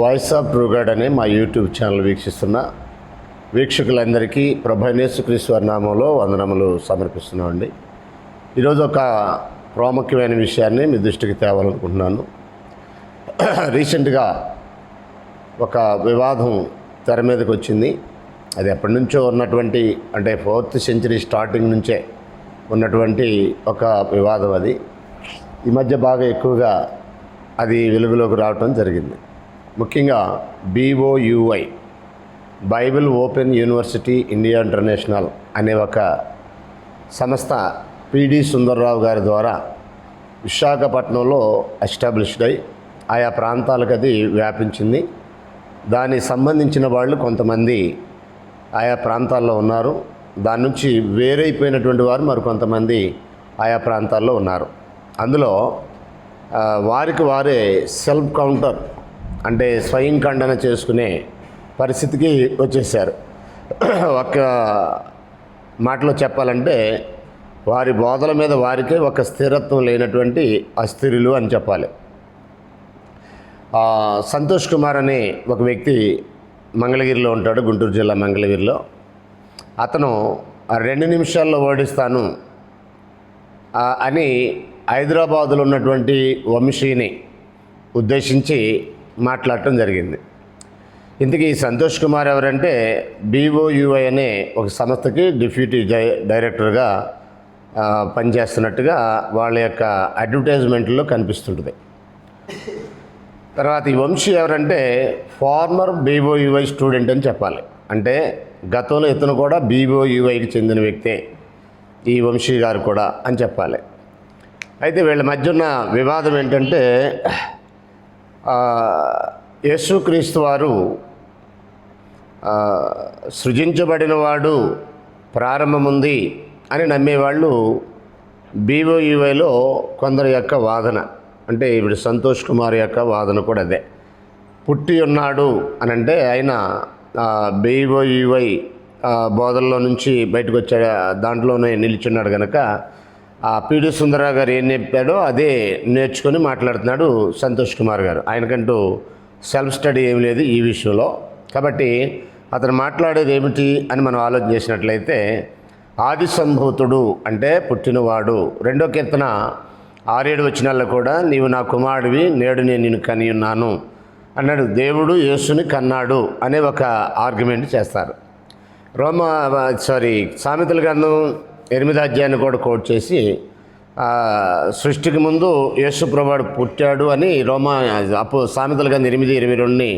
Voice of ట్రూగాడ్ అనే మా YouTube channel వీక్షిస్తున్న వీక్షకులందరికీ ప్రభనేశ్వరీశ్వర నామంలో వందనములు సమర్పిస్తున్నామండి. ఈరోజు ఒక ప్రాముఖ్యమైన విషయాన్ని మీ దృష్టికి తేవాలనుకుంటున్నాను. రీసెంట్గా ఒక వివాదం తెర మీదకి వచ్చింది. అది ఎప్పటి నుంచో ఉన్నటువంటి అంటే ఫోర్త్ సెంచరీ స్టార్టింగ్ నుంచే ఉన్నటువంటి ఒక వివాదం అది. ఈ మధ్య బాగా ఎక్కువగా అది వెలుగులోకి రావటం జరిగింది. ముఖ్యంగా BOUI Bible open university India international అనే ఒక సంస్థ పిడి సుందర్రావు గారి ద్వారా విశాఖపట్నంలో ఎస్టాబ్లిష్డ్ అయి ఆయా ప్రాంతాలకు అది వ్యాపించింది. దానికి సంబంధించిన వాళ్ళు కొంతమంది ఆయా ప్రాంతాల్లో ఉన్నారు. దాని నుంచి వేరైపోయినటువంటి వారు మరికొంతమంది ఆయా ప్రాంతాల్లో ఉన్నారు. అందులో వారికి వారే సెల్ఫ్ కౌంటర్ అంటే స్వయం ఖండన చేసుకునే పరిస్థితికి వచ్చేసారు ఒక మాటలో చెప్పాలంటే వారి బోధల మీద వారికే ఒక స్థిరత్వం లేనటువంటి అస్థిరులు అని చెప్పాలి. సంతోష్ కుమార్ అనే ఒక వ్యక్తి మంగళగిరిలో ఉంటాడు గుంటూరు జిల్లా మంగళగిరిలో. అతను "ఆ రెండు నిమిషాల్లో ఓడిస్తాను అని హైదరాబాదులో ఉన్నటువంటి వంశీని ఉద్దేశించి మాట్లాడటం జరిగింది. ఇంతకీ ఈ సంతోష్ కుమార్ ఎవరంటే బీఓయుఐ అనే ఒక సంస్థకి డిప్యూటీ డై డైరెక్టర్గా పనిచేస్తున్నట్టుగా వాళ్ళ యొక్క అడ్వర్టైజ్మెంట్లో కనిపిస్తుంటుంది. తర్వాత ఈ వంశీ ఎవరంటే ఫార్మర్ బీఓయుఐ స్టూడెంట్ అని చెప్పాలి. అంటే గతంలో ఇతను కూడా బీఓయుఐకి చెందిన వ్యక్తే ఈ వంశీ గారు కూడా అని చెప్పాలి. అయితే వీళ్ళ మధ్య ఉన్న వివాదం ఏంటంటే యేసుక్రీస్తు వారు సృజించబడినవాడు ప్రారంభముంది అని నమ్మేవాళ్ళు బీఓఈవైలో కొందరి యొక్క వాదన. అంటే ఇప్పుడు సంతోష్ కుమార్ యొక్క వాదన కూడా అదే. పుట్టి ఉన్నాడు అని అంటే ఆయన బీఓఈవై బోధనలో నుంచి బయటకు వచ్చే దాంట్లోనే నిలిచున్నాడు కనుక ఆ పీడి సుందరరావు గారు ఏం చెప్పాడో అదే నేర్చుకొని మాట్లాడుతున్నాడు సంతోష్ కుమార్ గారు. ఆయనకంటూ సెల్ఫ్ స్టడీ ఏం లేదు ఈ విషయంలో. కాబట్టి అతను మాట్లాడేది ఏమిటి అని మనం ఆలోచన చేసినట్లయితే ఆది సంభూతుడు అంటే పుట్టినవాడు. రెండో కీర్తన ఆరేడు వచనాల్లో కూడా నీవు నా కుమారుడివి నేడు నేను నిన్ను కని ఉన్నాను అన్నాడు. దేవుడు యేసుని కన్నాడు అనే ఒక ఆర్గ్యుమెంట్ చేస్తారు. రోమ సారీ సామెతల గ్రంథం ఎనిమిది అధ్యాయాన్ని కూడా కోట్ చేసి సృష్టికి ముందు యేసుప్రభువాడు పుట్టాడు అని రోమా అప్పు సామెతలుగా ఎనిమిది ఇరవై రెండుని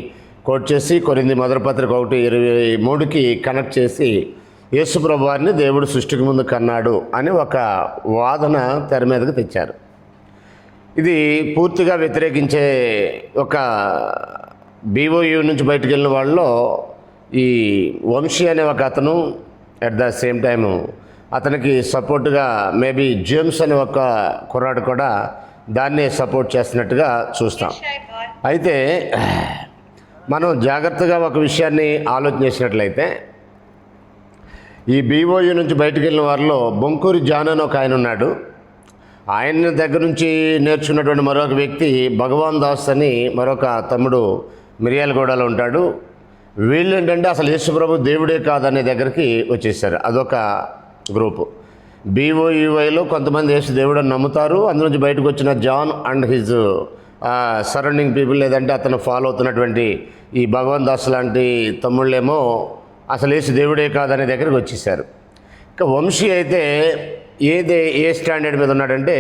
కోట్ చేసి కొరింది మొదటిపత్రిక ఒకటి ఇరవై మూడుకి కనెక్ట్ చేసి యేసుప్రభు వారిని దేవుడు సృష్టికి ముందు కన్నాడు అని ఒక వాదన తెర మీదకు తెచ్చారు. ఇది పూర్తిగా వ్యతిరేకించే ఒక బీఓయూ నుంచి బయటకు వెళ్ళిన వాళ్ళలో ఈ వంశీ అనే ఒక అతను అట్ ద సేమ్ టైము అతనికి సపోర్ట్గా మేబీ జేమ్స్ అనే ఒక కుర్రాడు కూడా దాన్నే సపోర్ట్ చేస్తున్నట్టుగా చూస్తాం. అయితే మనం జాగ్రత్తగా ఒక విషయాన్ని ఆలోచన చేసినట్లయితే ఈ బీఓయూ నుంచి బయటకు వెళ్ళిన వారిలో బొంకూరి జాన్ అని ఒక ఆయన ఉన్నాడు. ఆయన దగ్గర నుంచి నేర్చుకున్నటువంటి మరొక వ్యక్తి భగవాన్ దాస్ అని మరొక తమ్ముడు మిరియాలగూడలో ఉంటాడు. వీళ్ళు ఏంటంటే అసలు యేసుప్రభు దేవుడే కాదనే దగ్గరికి వచ్చేసారు. అదొక గ్రూపు. బీఓఈవైలో కొంతమంది యేసు దేవుడు నమ్ముతారు. అందులోంచి బయటకు వచ్చిన John and his surrounding people లేదంటే అతను ఫాలో అవుతున్నటువంటి ఈ భగవాన్ దాస్ లాంటి తమ్ముళ్ళేమో అసలు యేసు దేవుడే కాదనే దగ్గరికి వచ్చేసారు. ఇక వంశీ అయితే ఏదే ఏ స్టాండర్డ్ మీద ఉన్నాడంటే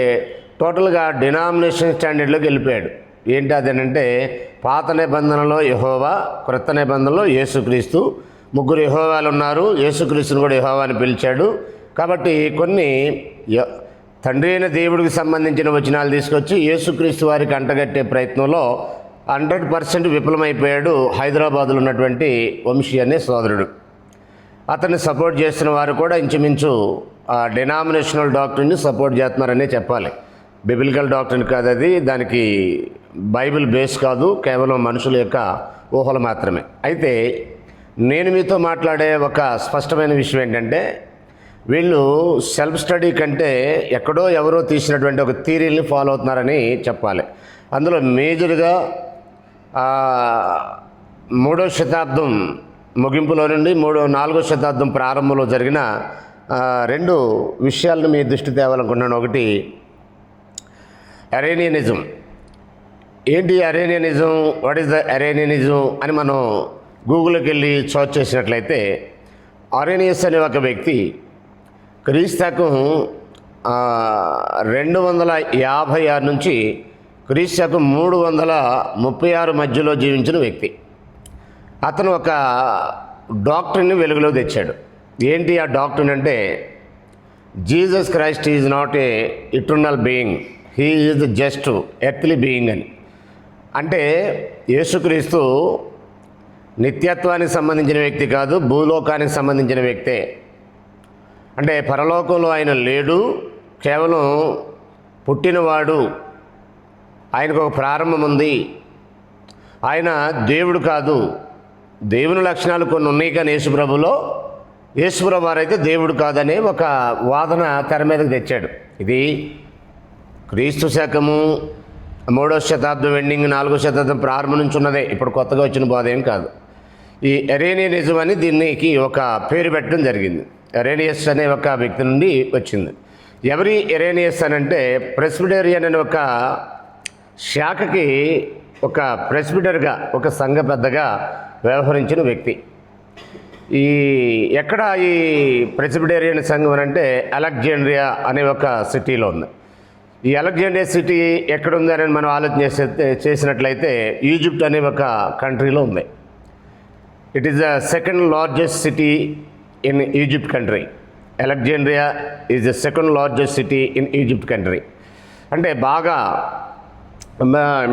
టోటల్గా డినామినేషన్ స్టాండర్డ్లోకి వెళ్ళిపోయాడు. ఏంటి అదేనంటే పాత నిబంధనలో యహోవా క్రొత్త నిబంధనలో యేసుక్రీస్తు ముగ్గురు యహోవాలు ఉన్నారు యేసుక్రీస్తుని కూడా యహోవాని పిలిచాడు. కాబట్టి కొన్ని తండ్రి అయిన దేవుడికి సంబంధించిన వచనాలు తీసుకొచ్చి యేసుక్రీస్తు వారికి అంటగట్టే ప్రయత్నంలో హండ్రెడ్ పర్సెంట్ విఫలమైపోయాడు హైదరాబాద్లో ఉన్నటువంటి వంశీ అనే సోదరుడు. అతన్ని సపోర్ట్ చేస్తున్న వారు కూడా ఇంచుమించు ఆ డినామినేషనల్ డాక్టర్ని సపోర్ట్ చేస్తున్నారనే చెప్పాలి. బిబిలికల్ డాక్టర్ని కాదు అది దానికి బైబిల్ బేస్ కాదు కేవలం మనుషుల యొక్క ఊహలు మాత్రమే. అయితే నేను మీతో మాట్లాడే ఒక స్పష్టమైన విషయం ఏంటంటే వీళ్ళు సెల్ఫ్ స్టడీ కంటే ఎక్కడో ఎవరో తీసినటువంటి ఒక థీరీని ఫాలో అవుతున్నారని చెప్పాలి. అందులో మేజర్గా మూడో శతాబ్దం ముగింపులో నుండి మూడో నాలుగో శతాబ్దం ప్రారంభంలో జరిగిన రెండు విషయాలను మీ దృష్టి తేవాలనుకున్నాను ఒకటి అరేనియనిజం. ఏంటి Arianism? What is the Arianism? అని మనం గూగుల్కి వెళ్ళి సర్చ్ చేసినట్లయితే ఆరేనియస్ అనే ఒక వ్యక్తి క్రీస్తకం రెండు వందల యాభై ఆరు నుంచి క్రీస్తకం మూడు వందల ముప్పై ఆరు మధ్యలో జీవించిన వ్యక్తి. అతను ఒక డాక్టర్ని వెలుగులో తెచ్చాడు. ఏంటి ఆ డాక్టర్ అంటే Jesus Christ is not a eternal being he is just earthly being అని. అంటే యేసుక్రీస్తు నిత్యత్వానికి సంబంధించిన వ్యక్తి కాదు భూలోకానికి సంబంధించిన వ్యక్తే. అంటే పరలోకంలో ఆయన లేడు కేవలం పుట్టినవాడు. ఆయనకు ఒక ప్రారంభం ఉంది. ఆయన దేవుడు కాదు. దేవుని లక్షణాలు కొన్ని ఉన్నాయి కానీ యేసుప్రభులో యేసుప్రభు వారైతే దేవుడు కాదనే ఒక వాదన తెర మీదకి తెచ్చాడు. ఇది క్రీస్తు శకము మూడో శతాబ్దం ఎండింగ్ నాలుగో శతాబ్దం ప్రారంభం నుంచి ఉన్నదే. ఇప్పుడు కొత్తగా వచ్చిన బాధ ఏం కాదు. ఈ ఎరేనియనిజం అని దీనికి ఒక పేరు పెట్టడం జరిగింది. ఎరేనియస్ అనే ఒక వ్యక్తి నుండి వచ్చింది. ఎవరి ఎరేనియస్ అని అంటే ప్రెస్బిడేరియన్ అనే ఒక శాఖకి ఒక ప్రెస్బిడర్గా ఒక సంఘ పెద్దగా వ్యవహరించిన వ్యక్తి. ఈ ఎక్కడ ఈ ప్రెసిబిటేరియన్ సంఘం అని అంటే అలెగ్జాండ్రియా అనే ఒక సిటీలో ఉంది. ఈ అలెగ్జాండ్రియా సిటీ ఎక్కడుందని మనం ఆలోచన చేసే చేసినట్లయితే ఈజిప్ట్ అనే ఒక కంట్రీలో ఉంది. It is the second largest city in Egypt country Alexandria is the second largest city in Egypt country అంటే బాగా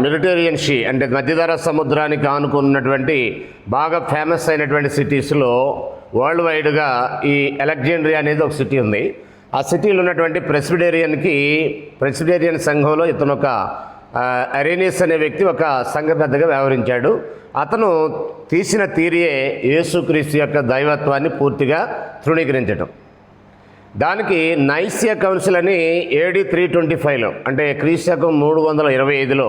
మెడిటేరియన్ షీ అంటే మధ్యధర సముద్రానికి ఆనుకున్నటువంటి బాగా ఫేమస్ అయినటువంటి సిటీస్లో వరల్డ్ వైడ్గా ఈ అలెగ్జాండ్రియా అనేది ఒక సిటీ ఉంది. ఆ సిటీలో ఉన్నటువంటి ప్రెసిడేరియన్కి ప్రెసిడేరియన్ సంఘంలో ఇతను ఒక అరేనియస్ అనే వ్యక్తి ఒక సంఘ పెద్దగా వ్యవహరించాడు. అతను తీసిన తీరియే యేసుక్రీస్తు యొక్క దైవత్వాన్ని పూర్తిగా తృణీకరించడం దానికి నైసియా కౌన్సిల్ అని ఏడి త్రీ ట్వంటీ ఫైవ్లో అంటే క్రీస్తకం మూడు వందల ఇరవై ఐదులో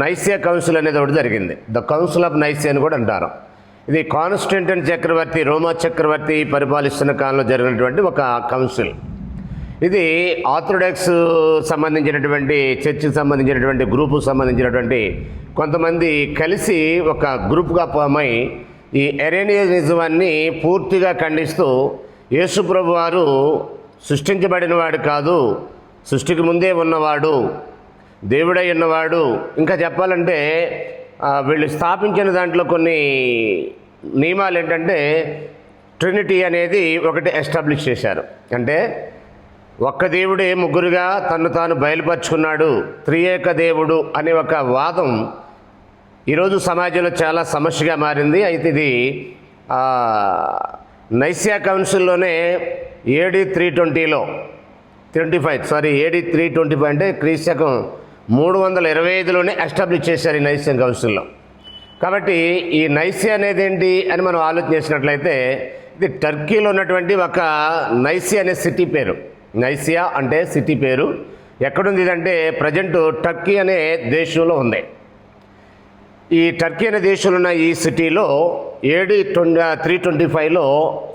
నైసియా కౌన్సిల్ అనేది ఒకటి జరిగింది. ద కౌన్సిల్ ఆఫ్ నైసియా అని కూడా అంటారు. ఇది కాన్స్టెంటన్ చక్రవర్తి రోమా చక్రవర్తి పరిపాలిస్తున్న కాలంలో జరిగినటువంటి ఒక కౌన్సిల్. ఇది ఆర్థోడాక్స్ సంబంధించినటువంటి చర్చికి సంబంధించినటువంటి గ్రూపుకు సంబంధించినటువంటి కొంతమంది కలిసి ఒక గ్రూప్గా ఫామ్ ఈ ఎరేనియనిజమాన్ని పూర్తిగా ఖండిస్తూ యేసుప్రభు వారు సృష్టించబడినవాడు కాదు సృష్టికి ముందే ఉన్నవాడు దేవుడై ఉన్నవాడు. ఇంకా చెప్పాలంటే వీళ్ళు స్థాపించిన దాంట్లో కొన్ని నియమాలు ఏంటంటే ట్రినిటీ అనేది ఒకటి ఎస్టాబ్లిష్ చేశారు. అంటే ఒక్క దేవుడే ముగ్గురుగా తను తాను బయలుపరుచుకున్నాడు. త్రియేక దేవుడు అనే ఒక వాదం ఈరోజు సమాజంలో చాలా సమస్యగా మారింది. అయితే ఇది నైసియా కౌన్సిల్లోనే ఏడి త్రీ ట్వంటీలో twenty five sorry AD three twenty five అంటే క్రీశకం మూడు వందల ఇరవై ఐదులోనే ఎస్టాబ్లిష్ చేశారు ఈ నైసియా కౌన్సిల్లో. కాబట్టి ఈ నైసియా అనేది ఏంటి అని మనం ఆలోచన చేసినట్లయితే ఇది టర్కీలో ఉన్నటువంటి ఒక నైసియా అనే సిటీ పేరు. నైసియా అంటే సిటీ పేరు. ఎక్కడుంది ఇదంటే ప్రజెంట్ టర్కీ అనే దేశంలో ఉంది. ఈ టర్కీ అనే దేశంలో ఉన్న ఈ సిటీలో ఏడి ట్వంటీ త్రీ ట్వంటీ ఫైవ్లో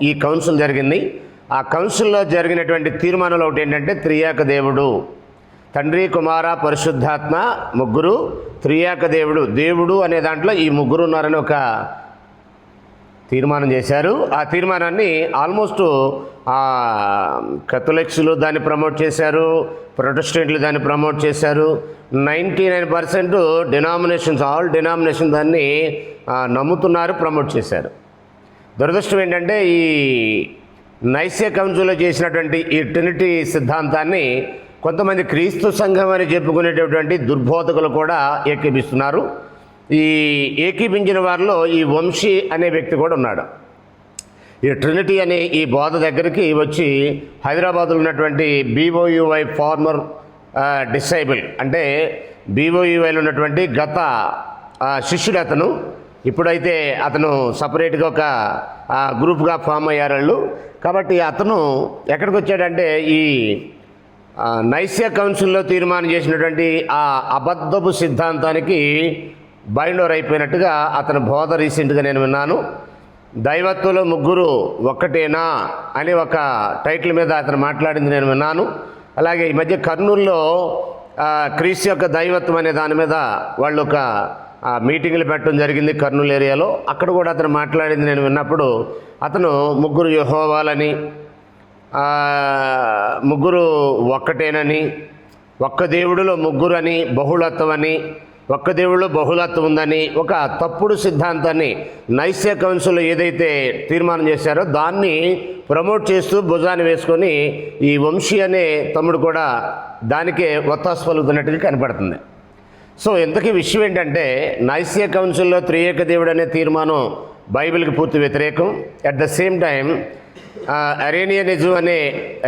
ఈ కౌన్సిల్ జరిగింది. ఆ కౌన్సిల్లో జరిగినటువంటి తీర్మానంలో ఒకటి ఏంటంటే త్రియాక దేవుడు. తండ్రి కుమార పరిశుద్ధాత్మ ముగ్గురు. త్రియాక దేవుడు దేవుడు అనే దాంట్లో ఈ ముగ్గురు ఉన్నారని ఒక తీర్మానం చేశారు. ఆ తీర్మానాన్ని ఆల్మోస్ట్ కథలిక్స్లు దాన్ని ప్రమోట్ చేశారు ప్రొటెస్టెంట్లు దాన్ని ప్రమోట్ చేశారు. Ninety nine percent denominations all denomination దాన్ని నమ్ముతున్నారు ప్రమోట్ చేశారు. దురదృష్టం ఏంటంటే ఈ నైస్య కౌన్సిల్లో చేసినటువంటి ఈ ట్రినిటీ సిద్ధాంతాన్ని కొంతమంది క్రీస్తు సంఘం అని చెప్పుకునేటటువంటి దుర్బోధకులు కూడా ఏకీపిస్తున్నారు ఈ ఏకీపించిన వారిలో ఈ వంశీ అనే వ్యక్తి కూడా ఉన్నాడు. ఈ ట్రినిటీ అనే ఈ బోధ దగ్గరికి వచ్చి హైదరాబాద్లో ఉన్నటువంటి బీఓయువై ఫార్మర్ డిసైబుల్ అంటే బీఓయువైలో ఉన్నటువంటి గత శిష్యుడు అతను. ఇప్పుడైతే అతను సపరేట్గా ఒక గ్రూప్గా ఫామ్ అయ్యారు వాళ్ళు. కాబట్టి అతను ఎక్కడికి వచ్చాడంటే ఈ నైస్య కౌన్సిల్లో తీర్మానం చేసినటువంటి ఆ అబద్ధపు సిద్ధాంతానికి బైండోర్ అయిపోయినట్టుగా అతని బోధ రీసెంట్గా నేను విన్నాను. దైవత్వంలో ముగ్గురు ఒక్కటేనా అని ఒక టైటిల్ మీద అతను మాట్లాడింది నేను విన్నాను. అలాగే ఈ మధ్య కర్నూలులో క్రీస్తు యొక్క దైవత్వం అనే దాని మీద వాళ్ళు ఒక మీటింగ్లు పెట్టడం జరిగింది కర్నూలు ఏరియాలో. అక్కడ కూడా అతను మాట్లాడింది నేను విన్నప్పుడు అతను ముగ్గురు యహోవాలని ముగ్గురు ఒక్కటేనని ఒక్క దేవుడిలో ముగ్గురు అని బహుళత్వం అని ఒక్క దేవుడిలో బహుళత్వం ఉందని ఒక తప్పుడు సిద్ధాంతాన్ని నైస్య కౌన్సిల్ ఏదైతే తీర్మానం చేశారో దాన్ని ప్రమోట్ చేస్తూ భుజాన్ని వేసుకొని ఈ వంశీ అనే తమ్ముడు కూడా దానికే ఒత్తాసు పలుకుతున్నట్టుగా కనపడుతుంది. సో ఇంతకీ విషయం ఏంటంటే నైస్య కౌన్సిల్లో త్రియేక దేవుడు అనే తీర్మానం బైబిల్కి పూర్తి వ్యతిరేకం. At the same time Arianism అనే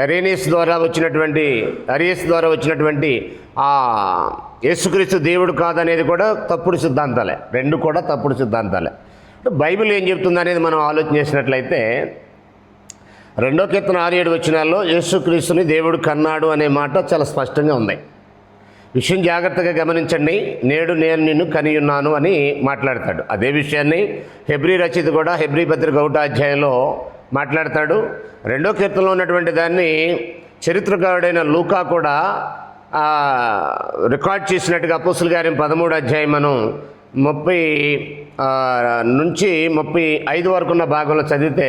అరేనియస్ ద్వారా వచ్చినటువంటి అరియస్ ద్వారా వచ్చినటువంటి ఆ యేసుక్రీస్తు దేవుడు కాదనేది కూడా తప్పుడు సిద్ధాంతాలే. రెండు కూడా తప్పుడు సిద్ధాంతాలే. బైబిల్ ఏం చెప్తుంది అనేది మనం ఆలోచన చేసినట్లయితే రెండో కీర్తన ఆరు ఏడు వచ్చినాల్లో యేసుక్రీస్తుని దేవుడు కన్నాడు అనే మాట చాలా స్పష్టంగా ఉంది. విషయం జాగ్రత్తగా గమనించండి. నేడు నేను నిన్ను కనియున్నాను అని మాట్లాడతాడు. అదే విషయాన్ని హెబ్రి రచయిత కూడా హెబ్రి పత్రిక ఒకటో అధ్యాయంలో మాట్లాడతాడు. రెండో కీర్తనలో ఉన్నటువంటి దాన్ని చరిత్రకారుడైన లూకా కూడా రికార్డ్ చేసినట్టుగా అపోసులు గారి పదమూడు అధ్యాయం మనం ముప్పై నుంచి ముప్పై ఐదు వరకు ఉన్న భాగంలో చదివితే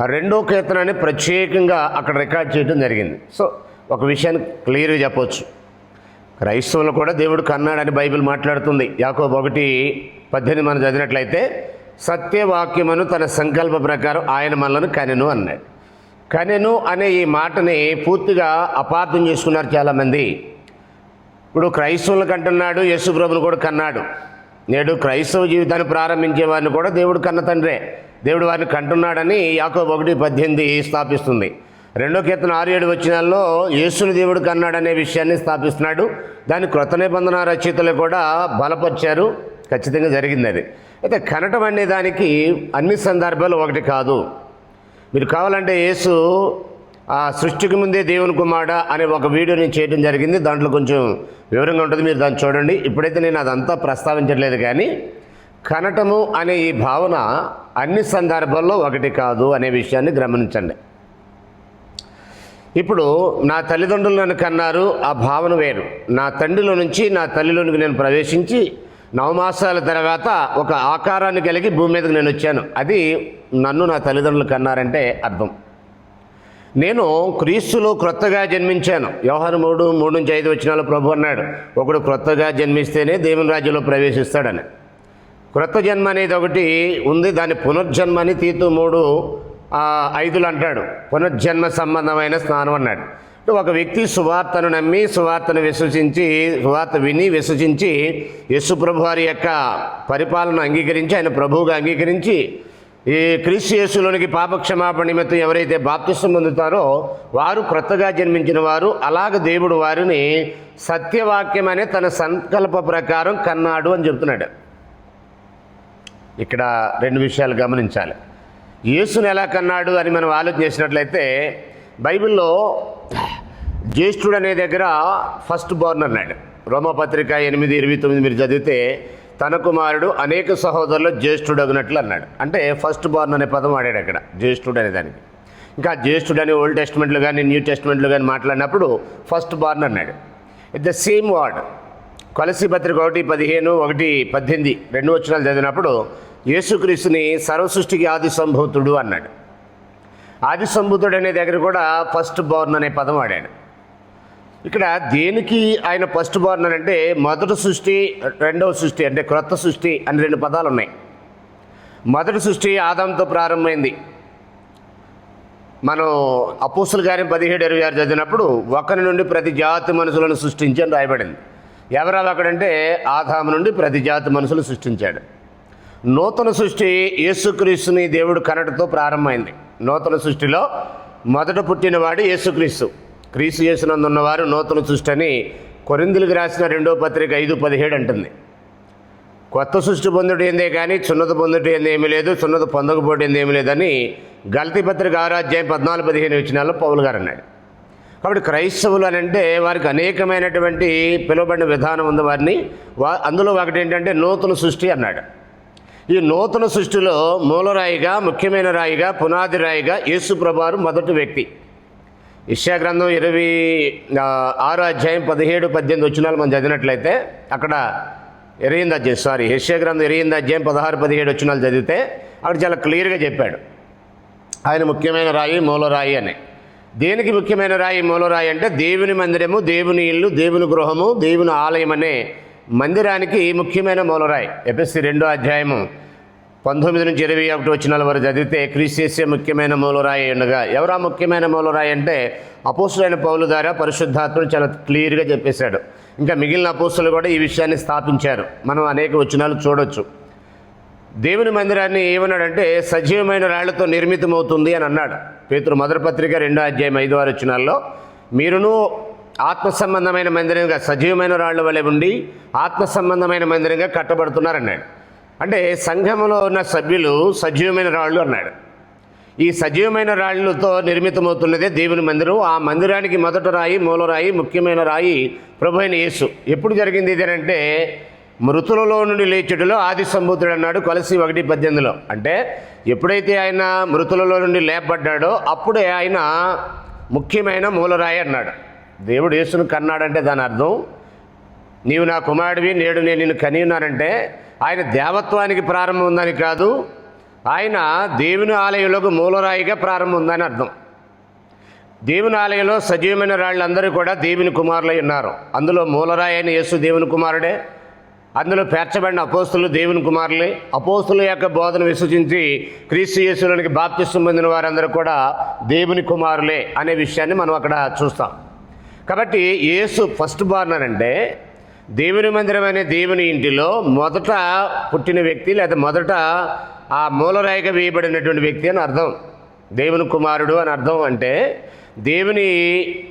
ఆ రెండో కీర్తనని ప్రత్యేకంగా అక్కడ రికార్డ్ చేయడం జరిగింది. సో ఒక విషయాన్ని క్లియర్గా చెప్పవచ్చు క్రైస్తవులు కూడా దేవుడు కన్నాడని బైబిల్ మాట్లాడుతుంది. యాకో ఒకటి పద్దెనిమిది మనం చదివినట్లయితే సత్యవాక్యమును తన సంకల్ప ప్రకారం ఆయన మనలను కనెను అన్నాడు. కనెను అనే ఈ మాటని పూర్తిగా అపార్థం చేసుకున్నారు చాలామంది. ఇప్పుడు క్రైస్తవులకు కంటున్నాడు యేసుప్రభుడు కూడా కన్నాడు. నేడు క్రైస్తవ జీవితాన్ని ప్రారంభించే వారిని కూడా దేవుడు కన్న తండ్రే. దేవుడు వారిని కంటున్నాడని యాకో ఒకటి పద్దెనిమిది స్థాపిస్తుంది. రెండో కీర్తన ఆరు ఏడు వచ్చినాల్లో యేసుని దేవుడు కన్నాడనే విషయాన్ని స్థాపిస్తున్నాడు. దాని క్రొత్త నిబంధన రచయితలు కూడా బలపరిచారు. ఖచ్చితంగా జరిగింది అది. అయితే కనటం అనే దానికి అన్ని సందర్భాలు ఒకటి కాదు. మీరు కావాలంటే యేసు ఆ సృష్టికి ముందే దేవుని కుమారుడా అనే ఒక వీడియో నేను చేయడం జరిగింది. దాంట్లో కొంచెం వివరంగా ఉంటుంది. మీరు దాన్ని చూడండి. ఇప్పుడైతే నేను అదంతా ప్రస్తావించట్లేదు కానీ కనటము అనే ఈ భావన అన్ని సందర్భాల్లో ఒకటి కాదు అనే విషయాన్ని గమనించండి. ఇప్పుడు నా తల్లిదండ్రులు నన్ను కన్నారు ఆ భావన వేరు. నా తండ్రిలో నుంచి నా తల్లిలోనికి నేను ప్రవేశించి నవమాసాల తర్వాత ఒక ఆకారాన్ని కలిగి భూమి మీదకి నేను వచ్చాను. అది నన్ను నా తల్లిదండ్రులు కన్నారంటే అర్థం. నేను క్రీస్తులో క్రొత్తగా జన్మించాను. వ్యవహారం మూడు మూడు నుంచి ఐదు వచ్చినాలు ప్రభు అన్నాడు. ఒకడు క్రొత్తగా జన్మిస్తేనే దేవుని రాజ్యంలో ప్రవేశిస్తాడని. క్రొత్త జన్మ అనేది ఒకటి ఉంది దాని పునర్జన్మ అని తీతు మూడు ఐదులు అంటాడు. పునర్జన్మ సంబంధమైన స్నానం అన్నాడు. ఒక వ్యక్తి సువార్తను నమ్మి సువార్తను విశ్వసించి సువార్త విని విశ్వసించి యశు ప్రభు వారి యొక్క పరిపాలన అంగీకరించి ఆయన ప్రభువుగా అంగీకరించి ఈ క్రీస్తు పాపక్షమాపణ నిమిత్తం ఎవరైతే బాప్తిష్టం పొందుతారో వారు క్రొత్తగా జన్మించిన వారు అలాగ దేవుడు వారిని సత్యవాక్యం అనే తన సంకల్ప ప్రకారం కన్నాడు అని చెప్తున్నాడు. ఇక్కడ రెండు విషయాలు గమనించాలి. యేసుని ఎలా కన్నాడు అని మనం ఆలోచన చేసినట్లయితే బైబిల్లో జ్యేష్ఠుడు అనే దగ్గర ఫస్ట్ బోర్న్ అన్నాడు. రోమపత్రిక ఎనిమిది ఇరవై తొమ్మిది మీరు చదివితే తన కుమారుడు అనేక సహోదరులు జ్యేష్ఠుడు అగినట్లు అన్నాడు. అంటే ఫస్ట్ బార్న్ అనే పదం ఆడాడు అక్కడ జ్యేష్ఠుడు అనే దానికి. ఇంకా జ్యేష్ఠుడు అని ఓల్డ్ టెస్ట్మెంట్లు కానీ న్యూ టెస్ట్మెంట్లు కానీ మాట్లాడినప్పుడు ఫస్ట్ బార్న్ అన్నాడు. ఇట్ ద సేమ్ వర్డ్ కొలసి పత్రిక ఒకటి పదిహేను ఒకటి పద్దెనిమిది రెండు వచనాలు చదివినప్పుడు యేసుక్రీస్తుని సర్వసృష్టికి ఆది సంభూతుడు అన్నాడు. ఆది సంభూతుడు అనే దగ్గర కూడా ఫస్ట్ బోర్న్ అనే పదం వాడాడు. ఇక్కడ దేనికి ఆయన ఫస్ట్ బోర్న్ అంటే మొదటి సృష్టి రెండవ సృష్టి అంటే క్రొత్త సృష్టి అని రెండు పదాలు ఉన్నాయి. మొదటి సృష్టి ఆదాంతో ప్రారంభమైంది. మనం అపోసుల గారిని పదిహేడు ఇరవై ఆరు చదివినప్పుడు ఒకరి నుండి ప్రతి జాతి మనుషులను సృష్టించి అని రాయబడింది. ఎవరు అక్కడంటే ఆదాము నుండి ప్రతి జాతి మనుషులు సృష్టించాడు. నూతన సృష్టి యేసుక్రీస్తుని దేవుడు కనటతో ప్రారంభమైంది. నూతన సృష్టిలో మొదట పుట్టినవాడు యేసుక్రీస్తు. క్రీస్తు ఉన్నవారు నూతన సృష్టి అని కొరిందులకు రాసిన రెండో పత్రిక ఐదు పదిహేడు అంటుంది. కొత్త సృష్టి పొందుడు ఏందే కానీ సున్నత పొందుట ఏంది ఏమీ లేదు సున్నత పొందకపోటేంది ఏంది ఏమీ లేదని గల్తీ పత్రిక ఆరో అధ్యాయం పద్నాలుగు పదిహేను వచ్చినాల్లో పౌలు గారు అన్నాడు. కాబట్టి క్రైస్తవులు అని అంటే వారికి అనేకమైనటువంటి పిలువబడిన విధానం ఉంది వారిని. వా అందులో ఒకటి ఏంటంటే నూతన సృష్టి అన్నాడు. ఈ నూతన సృష్టిలో మూలరాయిగా ముఖ్యమైన రాయిగా పునాది రాయిగా యేసు ప్రభారు మొదటి వ్యక్తి. ఇష్యాగ్రంథం ఇరవై ఆరో అధ్యాయం పదిహేడు పద్దెనిమిది వచ్చినాలు మనం చదివినట్లయితే అక్కడ ఎరిగింది అధ్యాయం సారీ యశ్యా గ్రంథం ఎరిగింది అధ్యాయం పదహారు పదిహేడు వచ్చినాలు చదివితే అక్కడ చాలా క్లియర్గా చెప్పాడు. ఆయన ముఖ్యమైన రాయి మూలరాయి అని. దేనికి ముఖ్యమైన రాయి మూలరాయి అంటే దేవుని మందిరము దేవుని ఇల్లు దేవుని గృహము దేవుని ఆలయం అనే మందిరానికి ముఖ్యమైన మూలరాయి ఎపిఎస్సి రెండో అధ్యాయము. పంతొమ్మిది నుంచి ఇరవై ఒకటి వచ్చిన వరకు చదివితే క్రీస్తేసే ముఖ్యమైన మూలరాయి ఉండగా ఎవరా ముఖ్యమైన మూలరాయి అంటే అపోసులైన పౌలు ద్వారా పరిశుద్ధాత్మను చాలా క్లియర్గా చెప్పేశాడు. ఇంకా మిగిలిన అపోస్తులు కూడా ఈ విషయాన్ని స్థాపించారు. మనం అనేక వచనాలు చూడొచ్చు. దేవుని మందిరాన్ని ఏమన్నాడంటే సజీవమైన రాళ్ళతో నిర్మితమవుతుంది అని అన్నాడు. పేతురు మొదటి పత్రిక రెండో అధ్యాయం ఐదు ఆరు వచ్చినాల్లో మీరును ఆత్మ సంబంధమైన మందిరంగా సజీవమైన రాళ్ళ వలె ఉండి ఆత్మ సంబంధమైన మందిరంగా కట్టబడుతున్నారన్నాడు. అంటే సంఘంలో ఉన్న సభ్యులు సజీవమైన రాళ్ళు అన్నాడు. ఈ సజీవమైన రాళ్ళతో నిర్మితమవుతున్నదే దేవుని మందిరం. ఆ మందిరానికి మొదట రాయి మూలరాయి ముఖ్యమైన రాయి ప్రభు అయిన యేసు. ఎప్పుడు జరిగింది ఇది అంటే మృతులలో నుండి లేచుటలో ఆది సంభూతుడు అన్నాడు కలిసి ఒకటి పద్దెనిమిదిలో. అంటే ఎప్పుడైతే ఆయన మృతులలో నుండి లేపడ్డాడో అప్పుడే ఆయన ముఖ్యమైన మూలరాయి అన్నాడు. దేవుడు యేసును కన్నాడంటే దాని అర్థం నీవు నా కుమారుడివి నేడు నేను నిన్ను కని ఉన్నానంటే ఆయన దేవత్వానికి ప్రారంభం ఉందని కాదు ఆయన దేవుని ఆలయంలోకి మూలరాయిగా ప్రారంభం ఉందని అర్థం. దేవుని ఆలయంలో సజీవమైన రాళ్ళందరూ కూడా దేవుని కుమారులై ఉన్నారు. అందులో మూలరాయి అయిన యేసు దేవుని కుమారుడే అందులో పేర్చబడిన అపోస్తులు దేవుని కుమారులే. అపోస్తుల యొక్క బోధన విశ్వసించి క్రీస్తు యేసులోనికి బాప్తిష్టం పొందిన వారందరూ కూడా దేవుని కుమారులే అనే విషయాన్ని మనం అక్కడ చూస్తాం. కాబట్టి యేసు ఫస్ట్ బార్నర్ అంటే దేవుని మందిరం అనే దేవుని ఇంటిలో మొదట పుట్టిన వ్యక్తి లేదా మొదట ఆ మూలరాయిగా వేయబడినటువంటి వ్యక్తి అని అర్థం. దేవుని కుమారుడు అని అర్థం అంటే దేవుని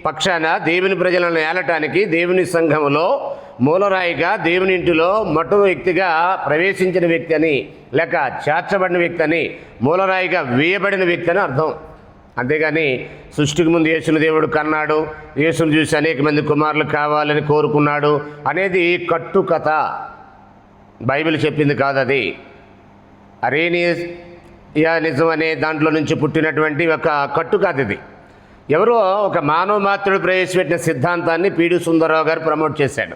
పక్షాన దేవుని ప్రజలను ఏలటానికి దేవుని సంఘములో మూలరాయిగా దేవుని ఇంటిలో మొట్ట వ్యక్తిగా ప్రవేశించిన వ్యక్తి అని లేక చేర్చబడిన వ్యక్తి అని మూలరాయిగా వేయబడిన వ్యక్తి అని అర్థం. అంతేగాని సృష్టికి ముందు యేసును దేవుడు కన్నాడు. యేసును చూసి అనేక మంది కుమారులు కావాలని కోరుకున్నాడు. అనేది కట్టు కథ బైబిల్ చెప్పింది కాదు అది. అరేనియా నిజం అనే దాంట్లో నుంచి పుట్టినటువంటి ఒక కట్టుకథ ఇది. ఎవరో ఒక మానవ మాత్రుడు ప్రవేశపెట్టిన సిద్ధాంతాన్ని పీడి సుందరరావు గారు ప్రమోట్ చేశాడు.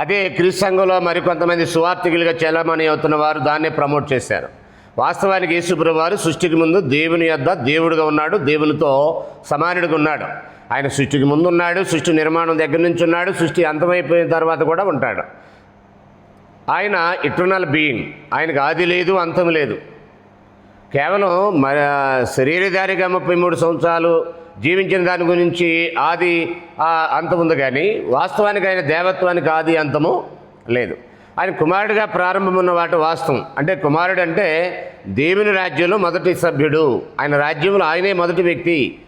అదే క్రీస్తు సంఘంలో మరికొంతమంది సువార్థికులుగా చలామణి అవుతున్న వారు దాన్నే ప్రమోట్ చేశారు. వాస్తవానికి యేసుప్రభు వారు సృష్టికి ముందు దేవుని యొద్ద దేవుడుగా ఉన్నాడు దేవునితో సమానుడిగా ఉన్నాడు. ఆయన సృష్టికి ముందు ఉన్నాడు సృష్టి నిర్మాణం దగ్గర నుంచి ఉన్నాడు సృష్టి అంతమైపోయిన తర్వాత కూడా ఉంటాడు. ఆయన ఇటర్నల్ బీయింగ్ ఆయనకు ఆది లేదు అంతం లేదు. కేవలం మన శరీరధారిగా ముప్పై మూడు సంవత్సరాలు జీవించిన దాని గురించి ఆది అంతం ఉంది కానీ వాస్తవానికి ఆయన దేవత్వానికి ఆది అంతము లేదు. ఆయన కుమారుడిగా ప్రారంభమున్న వాటి వాస్తవం. అంటే కుమారుడు అంటే దేవుని రాజ్యంలో మొదటి సభ్యుడు. ఆయన రాజ్యంలో ఆయనే మొదటి వ్యక్తి.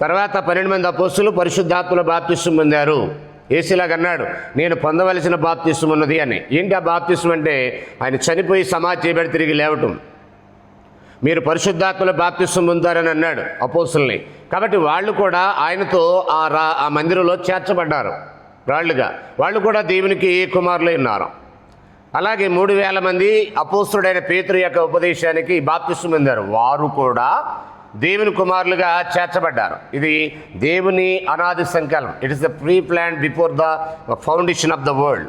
తర్వాత పన్నెండు మంది అపోస్తులు పరిశుద్ధాత్మల బాప్తిస్వం పొందారు. ఏసీలాగా అన్నాడు నేను పొందవలసిన బాప్తిస్వం ఉన్నది అని. ఏంటి ఆ బాప్తిస్వం అంటే? ఆయన చనిపోయి సమాధి చేయబడి తిరిగి లేవటం. మీరు పరిశుద్ధాత్మల బాప్తిస్వం పొందారని అన్నాడు అపోస్తుల్ని. కాబట్టి వాళ్ళు కూడా ఆయనతో ఆ రా ఆ మందిరంలో చేర్చబడ్డారు. రాళ్ళుగా వాళ్ళు కూడా దేవునికి కుమారులే ఉన్నారు. అలాగే మూడు వేల మంది అపోస్తుడైన పేతురు యొక్క ఉపదేశానికి బాప్తిస్తుందారు పొందారు. వారు కూడా దేవుని కుమారులుగా చేర్చబడ్డారు. ఇది దేవుని అనాది సంకల్పం it is the pre plan before the foundation of the world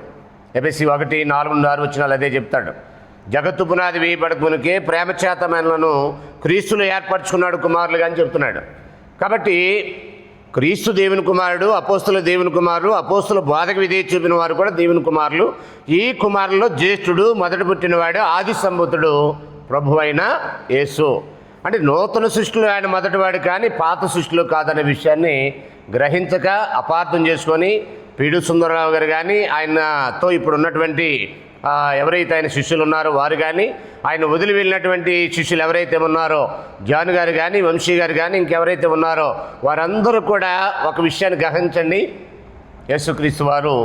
ఎపిసి ఒకటి నాలుగు ఆరు వచ్చినాలు అదే చెప్తాడు. జగత్తు పునాది వేయబడకునికే ప్రేమ క్రీస్తులు ఏర్పరచుకున్నాడు కుమారులుగా అని చెప్తున్నాడు. కాబట్టి క్రీస్తు దేవుని కుమారుడు అపోస్తుల దేవుని కుమారుడు అపోస్తుల బాధకు విధేయ చూపిన వారు కూడా దేవుని కుమారులు. ఈ కుమారుల్లో జ్యేష్ఠుడు మొదట పుట్టినవాడు ఆది సంబుతుడు ప్రభు అయిన యేసు. అంటే నూతన సృష్టిలో ఆయన మొదటివాడు కానీ పాత సృష్టిలో కాదనే విషయాన్ని గ్రహించక అపార్థం చేసుకొని పీడు సుందరరావు గారు కానీ ఆయనతో ఇప్పుడు ఉన్నటువంటి ఎవరైతే ఆయన శిష్యులు ఉన్నారో వారు కానీ ఆయన వదిలి వెళ్ళినటువంటి శిష్యులు ఎవరైతే ఉన్నారో జాను గారు కానీ వంశీ గారు కానీ ఇంకెవరైతే ఉన్నారో వారందరూ కూడా ఒక విషయాన్ని గ్రహించండి. యేసుక్రీస్తు వారు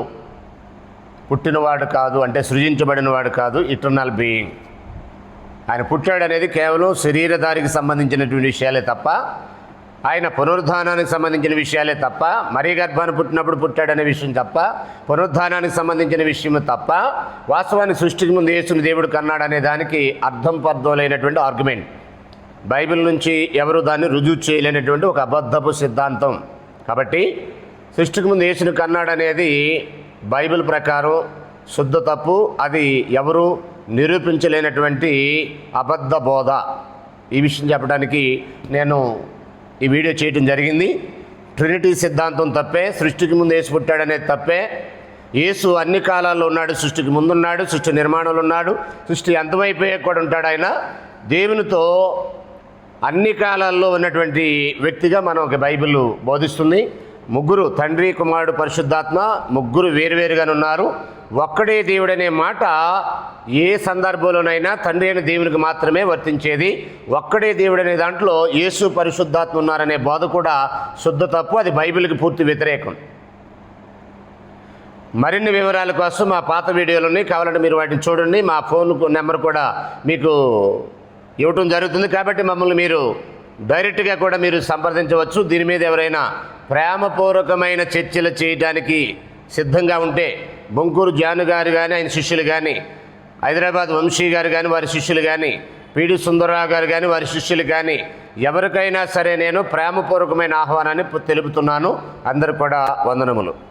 పుట్టినవాడు కాదు అంటే సృజించబడినవాడు కాదు ఇటర్నల్ బీయింగ్ ఆయన పుట్టాడు అనేది కేవలం శరీరధారికి సంబంధించినటువంటి విషయాలే తప్ప ఆయన పునరుద్ధానానికి సంబంధించిన విషయాలే తప్ప మరీ గర్భాన్ని పుట్టినప్పుడు పుట్టాడనే విషయం తప్ప పునరుద్ధానానికి సంబంధించిన విషయం తప్ప వాస్తవాన్ని సృష్టికి ముందు యేసుని దేవుడు కన్నాడనే దానికి అర్థం పర్థం లేనటువంటి ఆర్గ్యుమెంట్ బైబిల్ నుంచి ఎవరు దాన్ని రుజువు చేయలేనటువంటి ఒక అబద్ధపు సిద్ధాంతం. కాబట్టి సృష్టికి ముందు యేసుని కన్నాడనేది బైబిల్ ప్రకారం శుద్ధ తప్పు అది ఎవరు నిరూపించలేనటువంటి అబద్ధ బోధ. ఈ విషయం చెప్పడానికి నేను ఈ వీడియో చేయడం జరిగింది. ట్రినిటీ సిద్ధాంతం తప్పే సృష్టికి ముందు యేసు పుట్టాడనేది తప్పే. యేసు అన్ని కాలాల్లో ఉన్నాడు సృష్టికి ముందున్నాడు సృష్టి నిర్మాణంలో ఉన్నాడు సృష్టి అంతమైపోయే కూడా ఉంటాడు ఆయన. దేవునితో అన్ని కాలాల్లో ఉన్నటువంటి వ్యక్తిగా మనం ఒక బైబిల్ బోధిస్తుంది. ముగ్గురు తండ్రి కుమారుడు పరిశుద్ధాత్మ ముగ్గురు వేరువేరుగానే ఉన్నారు ఒక్కడే దేవుడనే మాట ఏ సందర్భంలోనైనా తండ్రి అయిన దేవునికి మాత్రమే వర్తించేది. ఒక్కడే దేవుడనే దాంట్లో యేసు పరిశుద్ధాత్మ ఉన్నారనే బోధ కూడా శుద్ధ తప్పు అది బైబిల్కి పూర్తి వ్యతిరేకం. మరిన్ని వివరాల కోసం మా పాత వీడియోలని కావాలంటే మీరు వాటిని చూడండి. మా ఫోన్ నెంబర్ కూడా మీకు ఇవ్వటం జరుగుతుంది. కాబట్టి మమ్మల్ని మీరు డైరెక్ట్గా కూడా మీరు సంప్రదించవచ్చు. దీని మీద ఎవరైనా ప్రేమపూర్వకమైన చర్చలు చేయడానికి సిద్ధంగా ఉంటే బొంకూరు జాను గారు కానీ ఆయన శిష్యులు కానీ హైదరాబాద్ వంశీ గారు కానీ వారి శిష్యులు కానీ పిడి సుందరరావు గారు కానీ వారి శిష్యులు కానీ ఎవరికైనా సరే నేను ప్రేమపూర్వకమైన ఆహ్వానాన్ని తెలుపుతున్నాను. అందరు కూడా వందనములు.